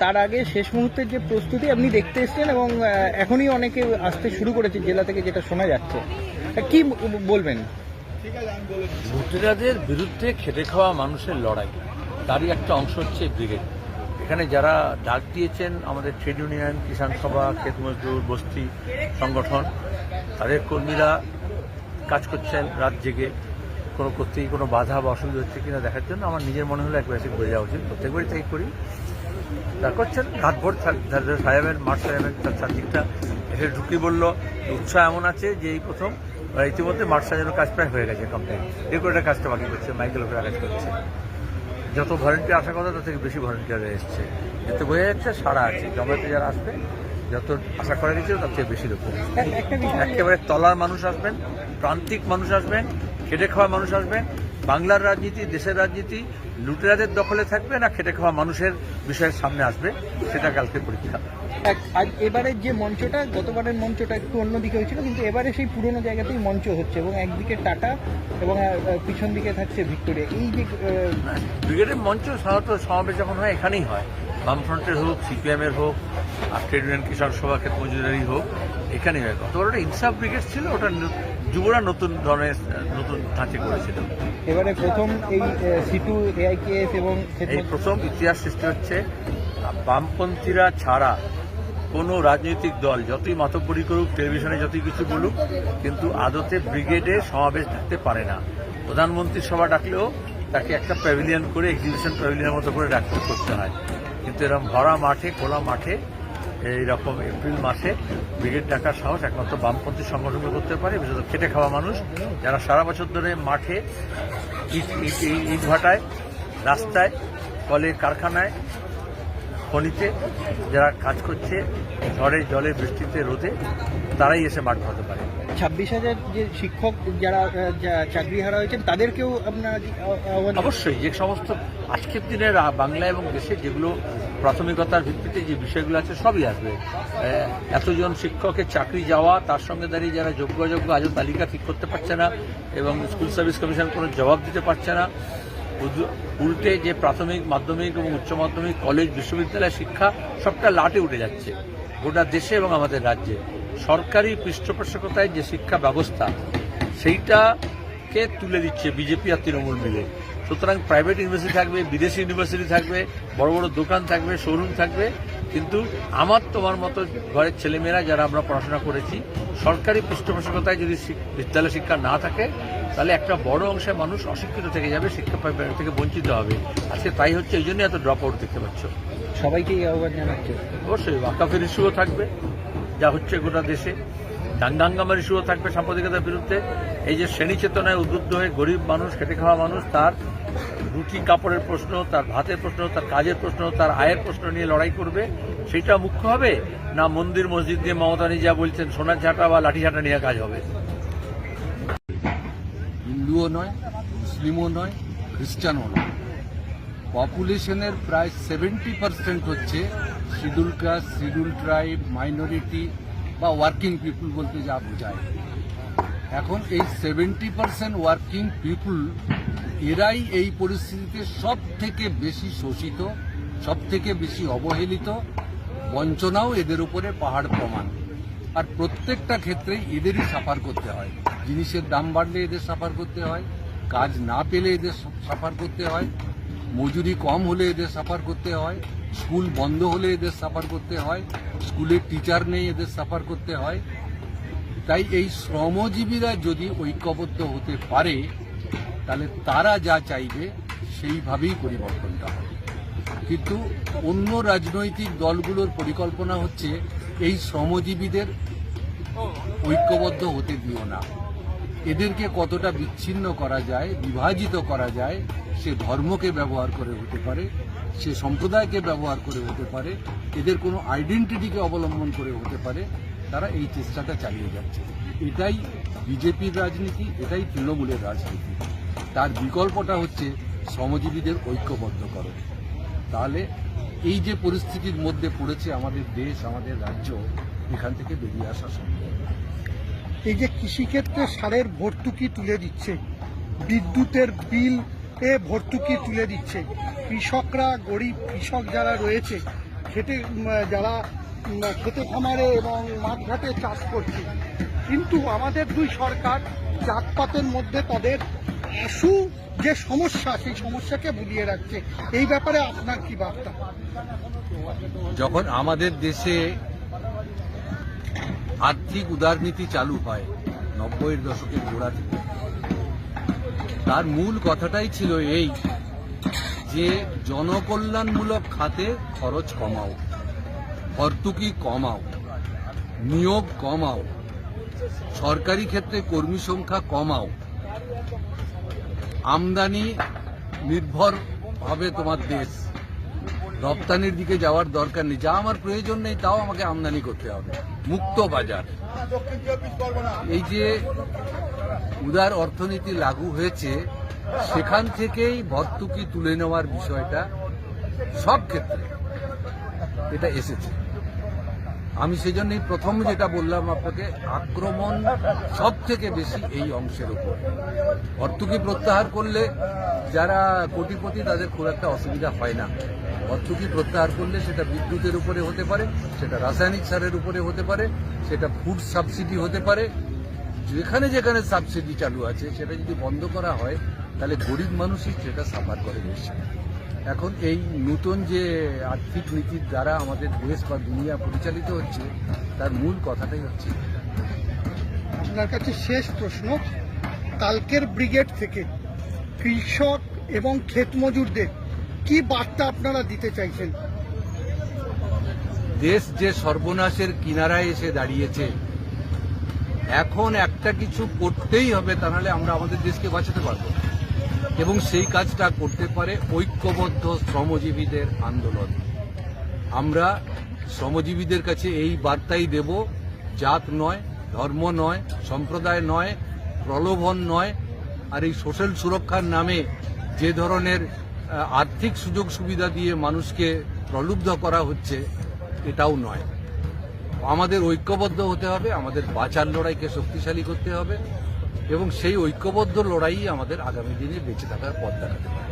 তার আগে শেষ মুহূর্তের যে প্রস্তুতি আপনি দেখতে এসছেন এবং এখনই অনেকে আসতে শুরু করেছে জেলা থেকে যেটা শোনা যাচ্ছে। তা কি বলবেন? লুটেরাদের বিরুদ্ধে খেটে খাওয়া মানুষের লড়াই তারই একটা অংশ হচ্ছে ব্রিগেড। এখানে যারা ডাক দিয়েছেন আমাদের ট্রেড ইউনিয়ন কিষাণ সভা ক্ষেত মজদুর বস্তি সংগঠন তাদের কর্মীরা কাজ করছেন রাত জেগে। কোনো করতেই কোনো বাধা বা অসুবিধা হচ্ছে কিনা দেখার জন্য আমার নিজের মনে হলো একবার এসে যাওয়া উচিত। প্রত্যেকবারই তাই করি। তা করছেন? রাতভর সাহেবের মাঠ সাহেবের তার চারদিকটা এসে ঢুকি বলল উৎসাহ এমন আছে যে এই প্রথম ইতিমধ্যে মাঠ সাজানোর কাজ প্রায় হয়ে গেছে কমপ্লিট ডেকোরেটার কাজটা বাকি করছে মাইকেল ওপরে কাজ করছে। যত ভলেন্টিয়ার আসার কথা তার থেকে বেশি ভলেন্টিয়ার এসছে। এতে বোঝা যাচ্ছে সারা আছে। জমাতে যারা আসবে যত আশা করা গেছিল তার থেকে বেশি লোক একটা একেবারে তলার মানুষ আসবেন প্রান্তিক মানুষ আসবেন খেটে খাওয়া মানুষ আসবেন বাংলার রাজনীতি দেশের রাজনীতি লুটেরাদের দখলে থাকবে না খেটে খাওয়া মানুষের বিষয়ের সামনে আসবে? সেটা কালকে পরীক্ষা। এবারের যে মঞ্চটা গতবারের মঞ্চটা একটু অন্যদিকে হয়েছিল কিন্তু এবারে সেই পুরোনো জায়গাতেই মঞ্চ হচ্ছে এবং একদিকে টাটা এবং পিছন দিকে থাকছে ভিক্টোরিয়া। এই যে ব্রিগেডের মঞ্চ সাধারণত সমাবেশ যখন হয় এখানেই হয়। বামফ্রন্টের হোক সিপিএমের হোক আর ট্রেড ইউনিয়ন কিষাণ সভা ক্ষেত মজুদারি হোক এখানেই হয়। গতবার ওটা ইনসাফ ব্রিগেড ছিল ওটা যুবরা নতুন ধরনের নতুন ধাঁচে করেছিল। এবারে প্রথম এই সিটু এআইকেএস এবং এই প্রথম ইতিহাস সৃষ্টি হচ্ছে বামপন্থীরা ছাড়া কোনো রাজনৈতিক দল যতই মাতব্বরি করুক টেলিভিশনে যতই কিছু বলুক কিন্তু আদতে ব্রিগেডে সমাবেশ থাকতে পারে না। প্রধানমন্ত্রী সভা ডাকলেও তাকে একটা প্যাভিলিয়ন করে এক্সিবিশন প্যাভিলিয়নের মতো করে ডাকতে করতে হয়। কিন্তু এরকম ভরা মাঠে খোলা মাঠে এইরকম এপ্রিল মাসে ব্রিগেড ডাকার সাহস একমাত্র বামপন্থী সংগঠনগুলো করতে পারে, বিশেষত খেটে খাওয়া মানুষ, যারা সারা বছর ধরে মাঠে ইট ইট, ইট- ইট ভাটায়, রাস্তায়, কলের কারখানায় খনিতে যারা কাজ করছে ঝড়ে জলে বৃষ্টিতে রোদে তারাই এসে মাঠ হতে পারে। ছাব্বিশ হাজার যে শিক্ষক যারা চাকরি হারা হয়েছেন তাদেরকেও আপনার অবশ্যই যে সমস্ত আজকের দিনে বাংলা এবং দেশে যেগুলো প্রাথমিকতার ভিত্তিতে যে বিষয়গুলো আছে সবই আসবে। এতজন শিক্ষকের চাকরি যাওয়া তার সঙ্গে দাঁড়িয়ে যারা যোগ্য যোগ্য আজও তালিকা ঠিক করতে পারছে না এবং স্কুল সার্ভিস কমিশন কোনো জবাব দিতে পারছে না। উল্টে যে প্রাথমিক, মাধ্যমিক এবং উচ্চ মাধ্যমিক, কলেজ, বিশ্ববিদ্যালয় শিক্ষা সবটা লাটে উঠে যাচ্ছে গোটা দেশে এবং আমাদের রাজ্যে। সরকারি পৃষ্ঠপোষকতায় যে শিক্ষা ব্যবস্থা, সেইটাকে তুলে দিচ্ছে বিজেপি আর তৃণমূল মিলে। সুতরাং প্রাইভেট ইউনিভার্সিটি থাকবে, বিদেশি ইউনিভার্সিটি থাকবে, বড় বড় দোকান থাকবে শোরুম থাকবে কিন্তু আমার তোমার মতো ঘরের ছেলেমেয়েরা যারা আমরা পড়াশোনা করেছি সরকারি পৃষ্ঠপোষকতায় যদি বিদ্যালয় শিক্ষা না থাকে তাহলে একটা বড় অংশের মানুষ অশিক্ষিত থেকে যাবে শিক্ষা থেকে বঞ্চিত হবে। আজকে তাই হচ্ছে এই জন্যই এত ড্রপ আউট দেখতে পাচ্ছ। সবাইকে এই আহ্বান জানাচ্ছে। অবশ্যই ওয়াকাফের ইস্যুও থাকবে যা হচ্ছে গোটা দেশে। দাঙ্গাঙ্গামার ইস্যুও থাকবে সাম্প্রদায়িকতার বিরুদ্ধে। এই যে শ্রেণি চেতনায় উদ্বুদ্ধ হয়ে গরিব মানুষ খেটে খাওয়া মানুষ তার রুটি কাপড়ের প্রশ্ন, তার ভাতের প্রশ্ন, তার কাজের প্রশ্ন, তার আয়ের প্রশ্ন নিয়ে লড়াই করবে। সেটা মুখ্য হবে না মন্দির মসজিদ দিয়ে মমতা যা বলছেন, সোনার ঝাঁটা বা লাঠি ঝাঁটা নিয়ে কাজ হবে? হিন্দুও নয়, মুসলিমও নয়, খ্রিস্টানও নয়। পপুলেশনের প্রায় সেভেন্টি পার্সেন্ট হচ্ছে schedule caste schedule tribe, minority বা ওয়ার্কিং পিপুল বলতে যা বোঝায়। এখন এই সেভেন্টি পার্সেন্ট ওয়ার্কিং পিপুল এরাই এই পরিস্থিতিতে সব থেকে বেশি শোষিত সব থেকে বেশি অবহেলিত, বঞ্চনাও এদের উপরে পাহাড় প্রমাণ। আর প্রত্যেকটা ক্ষেত্রে এদেরই সাফার করতে হয়। জিনিসের দাম বাড়লে এদের সাফার করতে হয়, কাজ না পেলে এদের সাফার করতে হয়, মজুরি কম হলে এদের সাফার করতে হয়, স্কুল বন্ধ হলে এদের সাফার করতে হয়, স্কুলে টিচার নেই এদের সাফার করতে হয়। তাই এই শ্রমজীবীরা যদি ঐক্যবদ্ধ হতে পারে তাহলে তারা যা চাইবে, সেইভাবেই পরিবর্তনটা হবে। কিন্তু অন্য রাজনৈতিক দলগুলোর পরিকল্পনা হচ্ছে, এই শ্রমজীবীদের ঐক্যবদ্ধ হতে দিও না। এদেরকে কতটা বিচ্ছিন্ন করা যায়, বিভাজিত করা যায়, সে ধর্মকে ব্যবহার করে হতে পারে, সে সম্প্রদায়কে ব্যবহার করে হতে পারে, এদের কোনো আইডেন্টিটিকে অবলম্বন করে হতে পারে তারা এই চেষ্টাটা চালিয়ে যাচ্ছে। এটাই বিজেপির রাজনীতি, এটাই তৃণমূলের রাজনীতি। তার বিকল্পটা হচ্ছে শ্রমজীবীদের ঐক্যবদ্ধ করো তাহলে এই যে পরিস্থিতির মধ্যে পড়েছে আমাদের দেশ, আমাদের রাজ্য, এখান থেকে বেরিয়ে আসা সম্ভব এই যে কৃষিক্ষেত্রে সারের ভর্তুকি তুলে দিচ্ছে, বিদ্যুতের বিল এ ভর্তুকি তুলে দিচ্ছে, কৃষকরা, গরিব কৃষক যারা রয়েছে, খেটে যারা খেতে খামারে এবং মাঠঘাটে চাষ করছে। কিন্তু আমাদের দুই সরকার জাতপাতের মধ্যে তাদের আশু যে সমস্যা, সেই সমস্যাকে ভুলিয়ে রাখছে। এই ব্যাপারে আপনার কি বার্তা? যখন আমাদের দেশে আর্থিক উদারনীতি চালু হয়, নব্বইয়ের দশকের গোড়া থেকে, তার মূল কথাটাই ছিল এই যে, জনকল্যাণমূলক খাতে খরচ কমাও। ভর্তুকি কমাও নিয়োগ কমাও সরকারি ক্ষেত্রে কর্মী সংখ্যা কমাও আমদানি নির্ভর হবে তোমার দেশ। রপ্তানির দিকে যাওয়ার দরকার নেই। যা আমার প্রয়োজন নেই, তাও আমাকে আমদানি করতে হবে। মুক্ত বাজার। এই যে উদার অর্থনীতি লাগু হয়েছে, সেখান থেকেই ভর্তুকি তুলে নেওয়ার বিষয়টা সব ক্ষেত্রে এটা এসেছে। আমি সেজন্যই প্রথম যেটা বললাম আপনাকে, আক্রমণ সব থেকে বেশি এই অংশের উপর। ভর্তুকি প্রত্যাহার করলে যারা কোটিপতি, তাদের খুব একটা অসুবিধা হয় না। ভর্তুকি প্রত্যাহার করলে সেটা বিদ্যুতের উপরে হতে পারে, সেটা রাসায়নিক সারের উপরে হতে পারে, সেটা ফুড সাবসিডি হতে পারে। যেখানে যেখানে সাবসিডি চালু আছে, সেটা যদি বন্ধ করা হয়, তাহলে গরিব মানুষই সেটা সাফার করে বেশি। এখন এই নতুন যে আর্থিক নীতির দ্বারা আমাদের দেশ বা দুনিয়া পরিচালিত হচ্ছে তার মূল কথাটাই হচ্ছে আপনার কাছে শেষ প্রশ্ন কালকের ব্রিগেড থেকে কৃষক এবং ক্ষেত মজুরদের কি বার্তা আপনারা দিতে চাইছেন দেশ যে সর্বনাশের কিনারায় এসে দাঁড়িয়েছে এখন একটা কিছু করতেই হবে তা নাহলে আমরা আমাদের দেশকে বাঁচাতে পারব। এবং সেই কাজটা করতে পারে ঐক্যবদ্ধ শ্রমজীবীদের আন্দোলন। আমরা শ্রমজীবীদের কাছে এই বার্তাই দেব, জাত নয়, ধর্ম নয়, সম্প্রদায় নয়, প্রলোভন নয়, আর এই সোশ্যাল সুরক্ষার নামে যে ধরনের আর্থিক সুযোগ সুবিধা দিয়ে মানুষকে প্রলুব্ধ করা হচ্ছে, এটাও নয়। আমাদের ঐক্যবদ্ধ হতে হবে, আমাদের বাঁচার লড়াইকে শক্তিশালী করতে হবে। এবং সেই ঐক্যবদ্ধ লড়াই আমাদের আগামী দিনে বেঁচে থাকার পথ দেখাতে পারে।